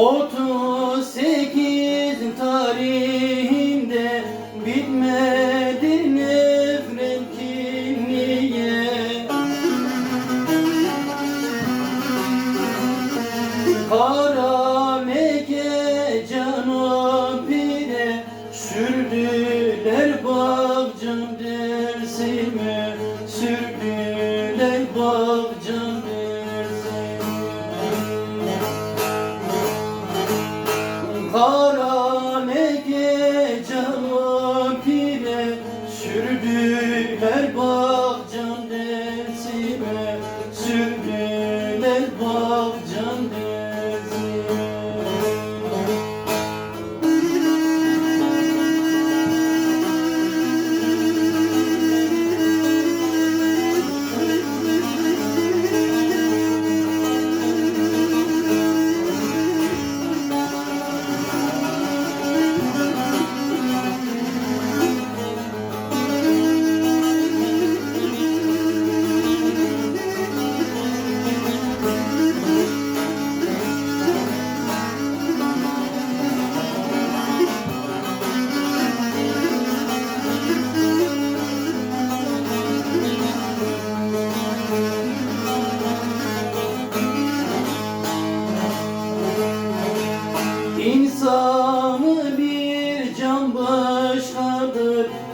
Otuz sekiz tarihinde bitmedi nefret kinliğe Kara Mekke canabine sürdüler bak bakcan dersime Sürdüler bakcan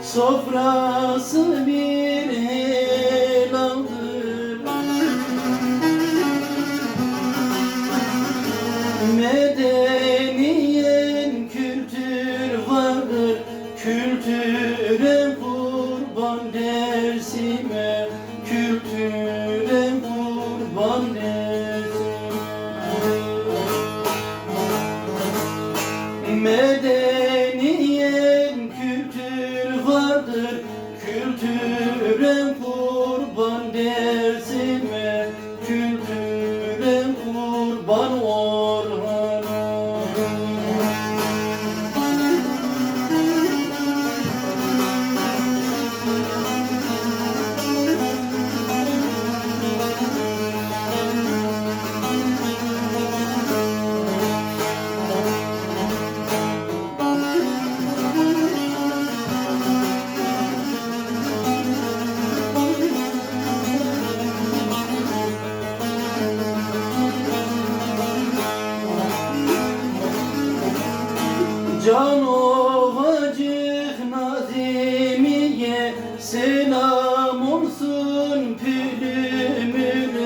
Sofrası bir helaldir Medeniyen kültür vardır Kültüre kurban dersime Kültüre kurban dersime. Medeniyen kültür Kültüre kurban dersime Kültüre kurban Orhan'a Can ovacık nazimiye Selam olsun pülümüne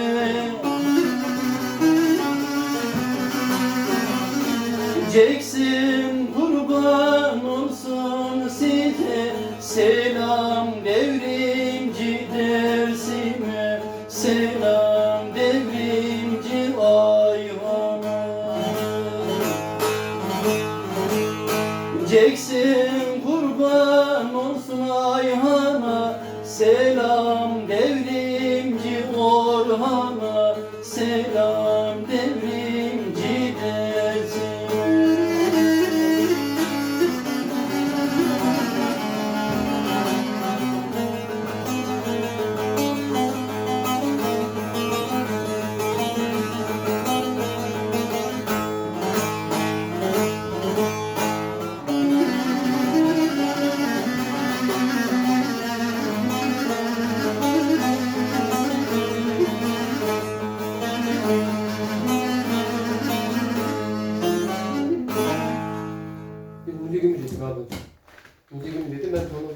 Jackson kurban olsun size Selam devri Döneceksin kurban olsun Ayhan'a. Selam devrimci Orhan'a. Selam. abi. İnce gün dedi ben tamam